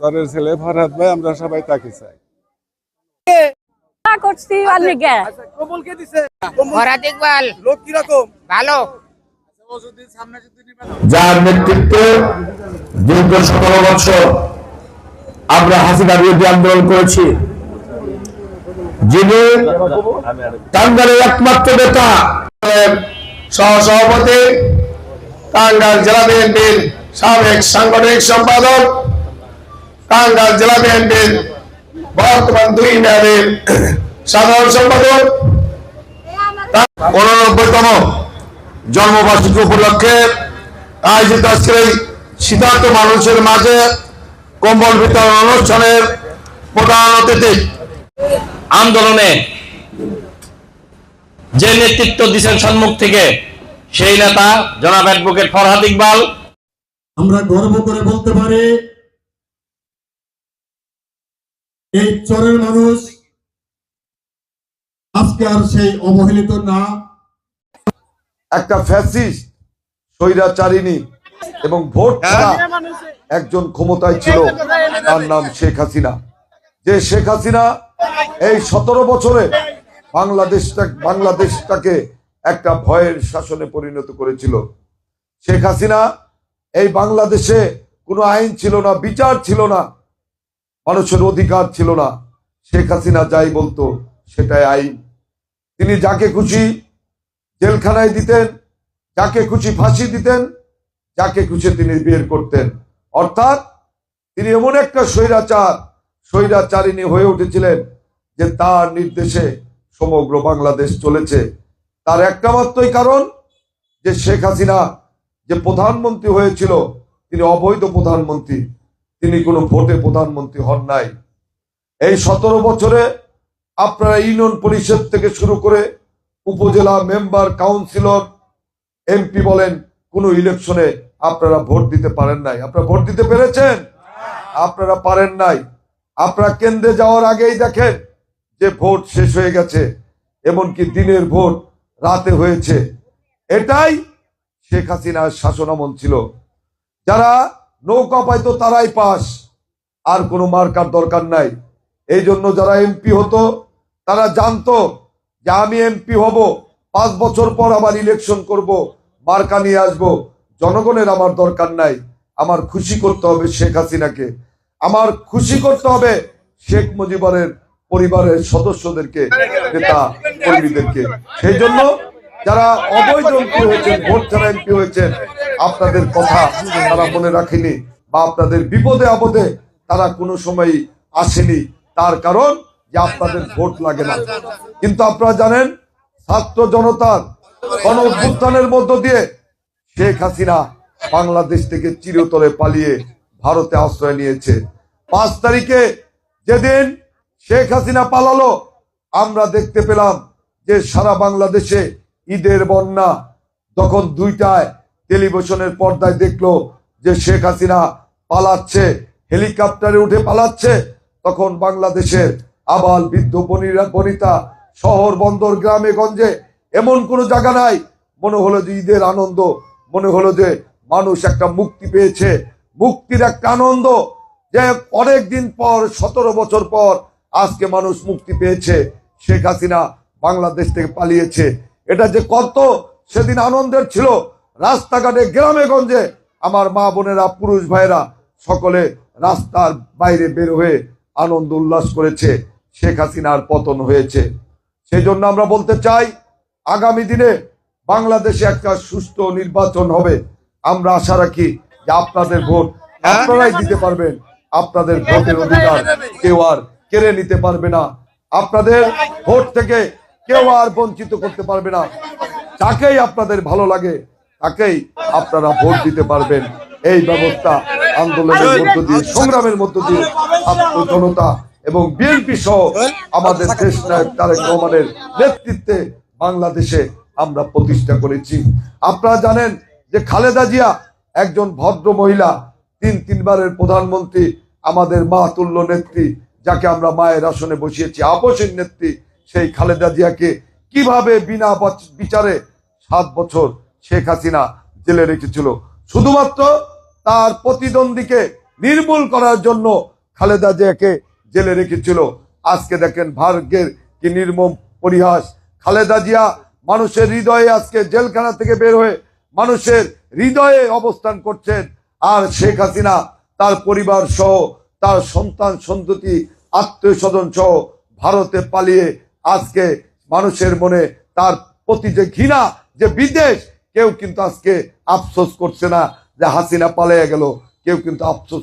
স্যারের ছেলে ফরহাদ ভাই আমরা সবাই তাকে চাই। করছি অনেকে কমলকে দিছে? ফরাদ ইকবাল। লোক কীরকম? ভালো। যার নেতৃত্বে দীর্ঘ সতেরো বছর আমরা হাসিনা বিরোধী আন্দোলন করেছি যিনি টাঙ্গালের একমাত্র নেতা সহসভাপতি টাঙ্গাল জেলা বিএনপির সাবেক সাংগঠনিক সম্পাদক টাঙ্গাল জেলা বিএনপির বর্তমান দুই মেয়াদের সাধারণ সম্পাদক। উননব্বইতম জন্মবার্ষিকী উপলক্ষে আয়োজিত আজকের এই শীতার্থ মানুষের মাঝে কম্বল বিতরণ অনুষ্ঠানের প্রধান অতিথি। আন্দোলনে যে নেতৃত্ব দিচ্ছেন সম্মুখ থেকে, সেই নেতা জনাব অ্যাডভোকেট ফরহাদ ইকবাল। আমরা গর্ব করে বলতে পারি এই চরের মানুষ আজকে আর সেই অবহেলিত না। একটা ফ্যাসিস্ট স্বৈরাচারিণী এবং ভোট ছাড়া একজন ক্ষমতায় ছিল তার নাম শেখ হাসিনা। যে শেখ হাসিনা এই সতেরো বছরে বাংলাদেশটা বাংলাদেশটাকে একটা ভয়ের শাসনে পরিণত করেছিল। শেখ হাসিনা এই বাংলাদেশে কোনো আইন ছিল না বিচার ছিল না। মানুষের অধিকার ছিল না। শেখ হাসিনা যাই বলতো, সেটাই আইন। তিনি যাকে খুশি জেলখানায় দিতেন, যাকে খুশি ফাঁসি দিতেন, যাকে খুশি তিনি বের করতেন। অর্থাৎ তিনি এমন একটা স্বৈরাচার, স্বৈরাচারিণী হয়ে উঠেছিলেন যে তার নির্দেশে সমগ্র বাংলাদেশ চলেছে। তার একটা মাত্রই কারণ যে শেখ হাসিনা যে প্রধানমন্ত্রী হয়েছিল, তিনি অবৈধ প্রধানমন্ত্রী। তিনি কোনো ভোটে প্রধানমন্ত্রী হন নাই। এই সতেরো বছরে আপনারা ইউনিয়ন পরিষদ থেকে শুরু করে উপজেলা মেম্বার, কাউন্সিলর, এমপি বলেন, কোন ইলেকশনে আপনারা ভোট দিতে পারেন নাই। আপনারা ভোট দিতে পেরেছেন? আপনারা পারেন নাই। আপনারা কেন্দ্রে যাওয়ার আগেই দেখেন যে ভোট শেষ হয়ে গেছে, এমনকি দিনের ভোট রাতে হয়েছে। এটাই শেখ হাসিনার শাসনামল ছিল। যারা নৌকা পাইতো তারাই পাস। আর কোনো মার্কার দরকার নাই। এই জন্য যারা এমপি হতো, তারা জানতো যে আমি এমপি হব, পাঁচ বছর পর আবার ইলেকশন করব, মার্কা নিয়ে আসব। জনগণের আমার দরকার নাই। আমার খুশি করতে হবে শেখ হাসিনাকে। আমার খুশি করতে হবে শেখ মুজিবরের পরিবারের সদস্যদেরকে, নেতা কর্মীদেরকে। সেই জন্য যারা অবৈধ এমপি হয়েছেন, ভোট ছাড়া এমপি হয়েছেন আপনাদের কথা তারা মনে রাখেনি বা আপনাদের বিপদে আপদে তারা কোনো সময় আসেনি। তার কারণ যে আপনাদের ভোট লাগে না। কিন্তু আপনারা জানেন, ছাত্র জনতার গণ অভ্যুত্থানের মধ্য দিয়ে শেখ হাসিনা বাংলাদেশ থেকে চিরতরে পালিয়ে ভারতে আশ্রয় নিয়েছে। পাঁচ তারিখে যেদিন শেখ হাসিনা পালালো, আমরা দেখতে পেলাম যে সারা বাংলাদেশে ঈদের বন্যা, তখন দুইটায় টেলিভিশনের পর্দায় দেখল যে শেখ হাসিনা পালাচ্ছে, হেলিকপ্টারে উঠে পালাচ্ছে। তখন বাংলাদেশের আবাল বৃদ্ধ বনিরা বনিতা শহর বন্দর গ্রামে গঞ্জে এমন কোনো জায়গা নাই। মনে হলো যে ঈদের আনন্দ, মনে হলো যে মানুষ একটা মুক্তি পেয়েছে। মুক্তির একটা আনন্দ যে অনেক দিন পর, সতেরো বছর পর আজকে মানুষ মুক্তি পেয়েছে। শেখ হাসিনা বাংলাদেশ থেকে পালিয়েছে। এটা যে কত সেদিন আনন্দের ছিল রাস্তাঘাটে গ্রামে গঞ্জে আমার মা বোনেরা পুরুষ ভাইরা সকলে রাস্তার বাইরে বের হয়ে আনন্দ উল্লাস করেছে। শেখ হাসিনার পতন হয়েছে। সেই জন্য আমরা বলতে চাই আগামী দিনে বাংলাদেশে একটা সুষ্ঠু নির্বাচন হবে। আমরা আশা রাখি যে আপনাদের ভোট আপনারাই দিতে পারবেন। আপনাদের ভোটের অধিকার কেউ আর কেড়ে নিতে পারবে না। আপনাদের ভোট থেকে কেউ আর বঞ্চিত করতে পারবে না। তাকেই আপনাদের ভালো লাগে তাকেই আপনারা ভোট দিতে পারবেন। এই ব্যবস্থা আন্দোলনের মধ্য দিয়ে, সংগ্রামের মধ্য দিয়ে জনতা এবং বিএনপি সহ আমাদের দেশ নায়ক তারেক রহমানের নেতৃত্বে বাংলাদেশে আমরা প্রতিষ্ঠা করেছি। আপনারা জানেন যে খালেদা জিয়া একজন ভদ্র মহিলা, তিন তিনবারের প্রধানমন্ত্রী, আমাদের মা তুল্য নেত্রী, যাকে আমরা মায়ের আসনে বসিয়েছি আপসের নেত্রী, সেই খালেদা জিয়াকে কীভাবে বিনা বিচারে সাত বছর শেখ হাসিনা জেলে রেখেছিল। শুধুমাত্র তার প্রতিদ্বন্দ্বীকে নির্মূল করার জন্য খালেদা জিয়াকে জেলে রেখেছিল। আজকে দেখেন ভাগ্যের কি নির্মম পরিহাস। খালেদা জিয়া মানুষের হৃদয়ে আজকে জেলখানা থেকে বের হয়ে মানুষের হৃদয়ে অবস্থান করছেন। আর শেখ হাসিনা, তার পরিবার সহ তার সন্তান সন্ততি, আত্মীয় স্বজন সহ ভারতে পালিয়ে আজকে মানুষের মনে তার প্রতি যে ঘৃণা, যে বিদেশ কেউ কিন্তু আজকে আফসোস করছে না যে হাসিনা পালিয়ে গেল কেউ কিন্তু আফসোস